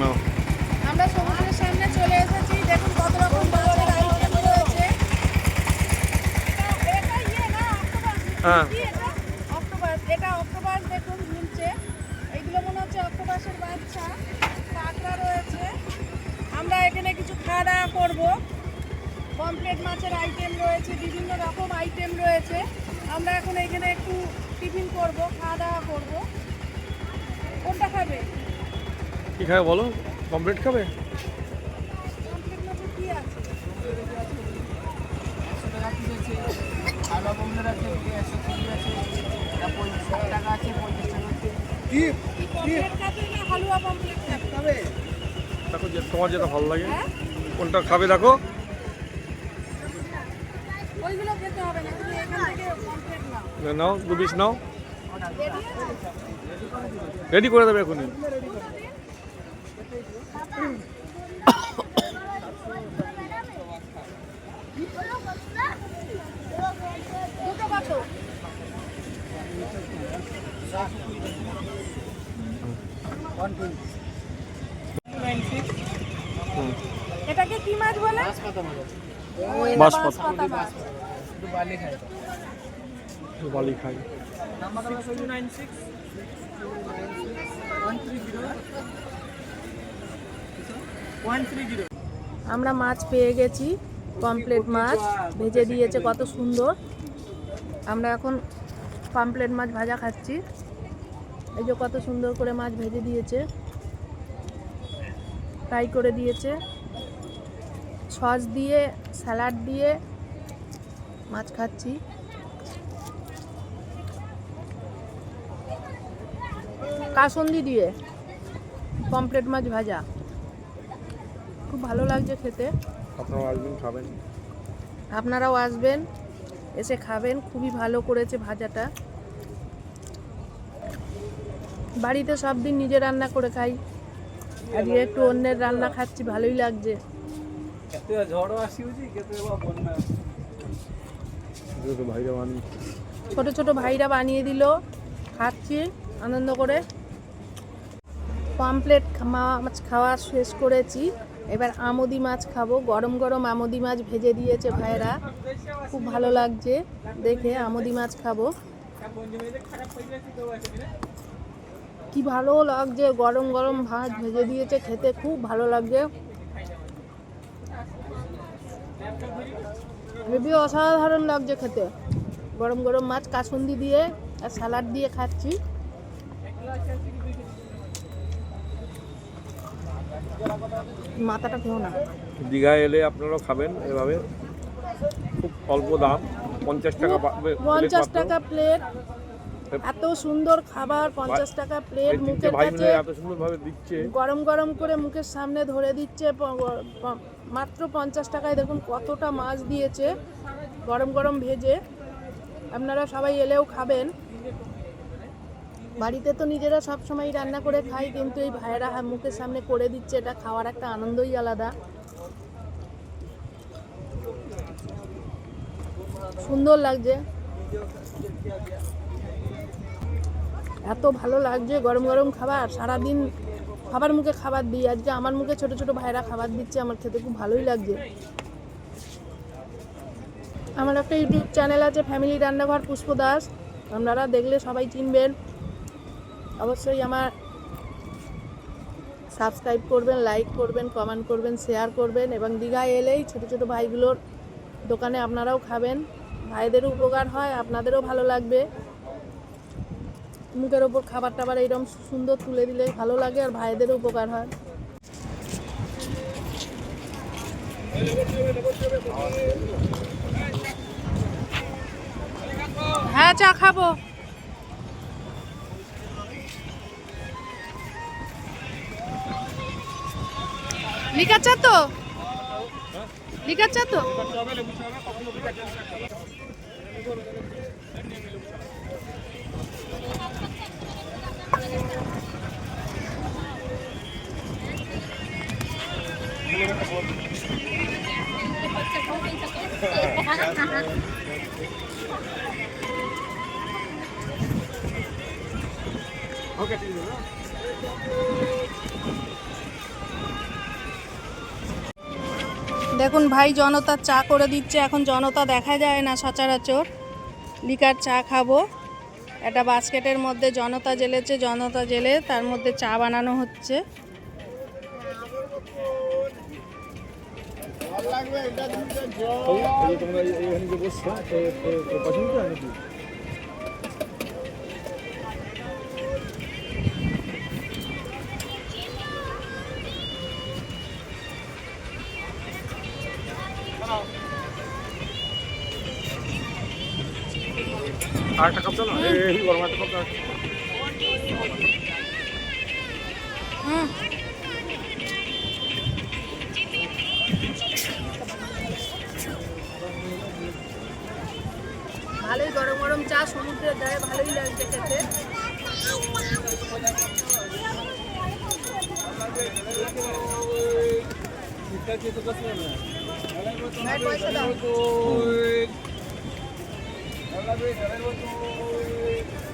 নাও আমরা সমুদ্রের সামনে চলে এসেছি দেখুন কত রকম মাছের আইটেম রয়েছে ইয়ে। হ্যাঁ। কি এটা? অক্টোপাস দেখুন ঝুলছে। এইগুলো মনে হচ্ছে অক্টোপাসের বাচ্চা। কাঁকড়া রয়েছে। আমরা এখানে কিছু খাওয়া দাওয়া করব পমপ্লেট মাছের আইটেম রয়েছে বিভিন্ন রকম আইটেম রয়েছে আমরা এখন এখানে একটু টিফিন করব খাওয়া দাওয়া করব কোনটা খাবে কি খাবে বলো? কমপ্লিট খাবে? দেখো তোমার যেটা ভালো লাগে। হ্যাঁ? কোনটা খাবে দেখো। ওইগুলো খেতে হবে না তুমি এখান থেকে পমপ্লেট নাও। নাও দু পিস নাও। রেডি রেডি করে দেবে এখনই। এটাকে কি মাছ বলে? বাঁশপাতা। খায় নাম্বার আমরা মাছ পেয়ে গেছি পমপ্লেট মাছ। ভেজে দিয়েছে কত সুন্দর। আমরা এখন পমপ্লেট মাছ ভাজা খাচ্ছি। এই যে কত সুন্দর করে মাছ ভেজে দিয়েছে। ফ্রাই করে দিয়েছে। সস দিয়ে স্যালাড দিয়ে মাছ খাচ্ছি। কাসন্দি দিয়ে পমপ্লেট মাছ ভাজা। খুব ভালো লাগছে খেতে। আপনারা আসবেন খাবেন। আপনারাও আসবেন এসে খাবেন। খুবই ভালো করেছে ভাজাটা। বাড়িতে সব দিন নিজে রান্না করে খাই। আর একটু অন্যের রান্না খাচ্ছি ভালোই লাগছে। ছোট ছোট ভাইরা বানিয়ে দিল খাচ্ছি আনন্দ করে। পামপ্লেট মাছ খাওয়া শেষ করেছি। এবার আমদি মাছ খাব গরম গরম আমদি মাছ ভেজে দিয়েছে ভাইয়েরা। খুব ভালো লাগছে দেখে আমদি মাছ খাব। কি ভালো লাগছে? গরম গরম ভাত ভেজে দিয়েছে খেতে খুব ভালো লাগছে। হেবি অসাধারণ লাগছে খেতে। গরম গরম মাছ কাসুন্দি দিয়ে আর স্যালাড দিয়ে খাচ্ছি। মাথাটা খেও না। দীঘায় এলে আপনারাও খাবেন এভাবে। খুব অল্প দাম পঞ্চাশ টাকা পঞ্চাশ টাকা প্লেট এত সুন্দর খাবার পঞ্চাশ টাকা প্লেট মুখের কাছে গরম গরম করে মুখের সামনে ধরে দিচ্ছে মাত্র পঞ্চাশ টাকায় দেখুন কতটা মাছ দিয়েছে গরম গরম ভেজে। আপনারা সবাই এলেও খাবেন। বাড়িতে তো নিজেরা সব সময় রান্না করে খাই কিন্তু এই ভাইয়েরা মুখের সামনে করে দিচ্ছে এটা খাওয়ার একটা আনন্দই আলাদা। সুন্দর লাগছে। এত ভালো লাগছে গরম গরম খাবার, সারাদিন খাবার মুখে খাবার দিই। আজকে আমার মুখে ছোট ছোট ভাইরা খাবার দিচ্ছে, আমার খেতে খুব ভালোই লাগছে। আমার একটা ইউটিউব চ্যানেল আছে, ফ্যামিলি রান্নাঘর পুষ্প দাস। আপনারা দেখলে সবাই চিনবেন। অবশ্যই আমার সাবস্ক্রাইব করবেন, লাইক করবেন, কমেন্ট করবেন, শেয়ার করবেন এবং দীঘায় এলেই ছোট ছোট ভাইগুলোর দোকানে আপনারাও খাবেন। ভাইদেরও উপকার হয়, আপনাদেরও ভালো লাগবে। মুখের ওপর খাবার টাবার এইরকম সুন্দর তুলে দিলে ভালো লাগে আর ভাইদেরও উপকার হয়। হ্যাঁ চা খাব। লিকার তো? লিকার তো? দেখুন ভাই, জনতা চা করে দিচ্ছে। এখন জনতা দেখা যায় না সচরাচর। লিকার চা খাব। একটা বাস্কেটের মধ্যে জনতা জেলেছে জনতা জেলে তার মধ্যে চা বানানো হচ্ছে। তো এই একটা কাপ দাও এই এই গরম একটা কাপ হুম ভালোই গরম গরম চা সমুদ্রের ধারে ভালোই লাগছে খেতে। পয়সা দাও। Hola Luis, a ver,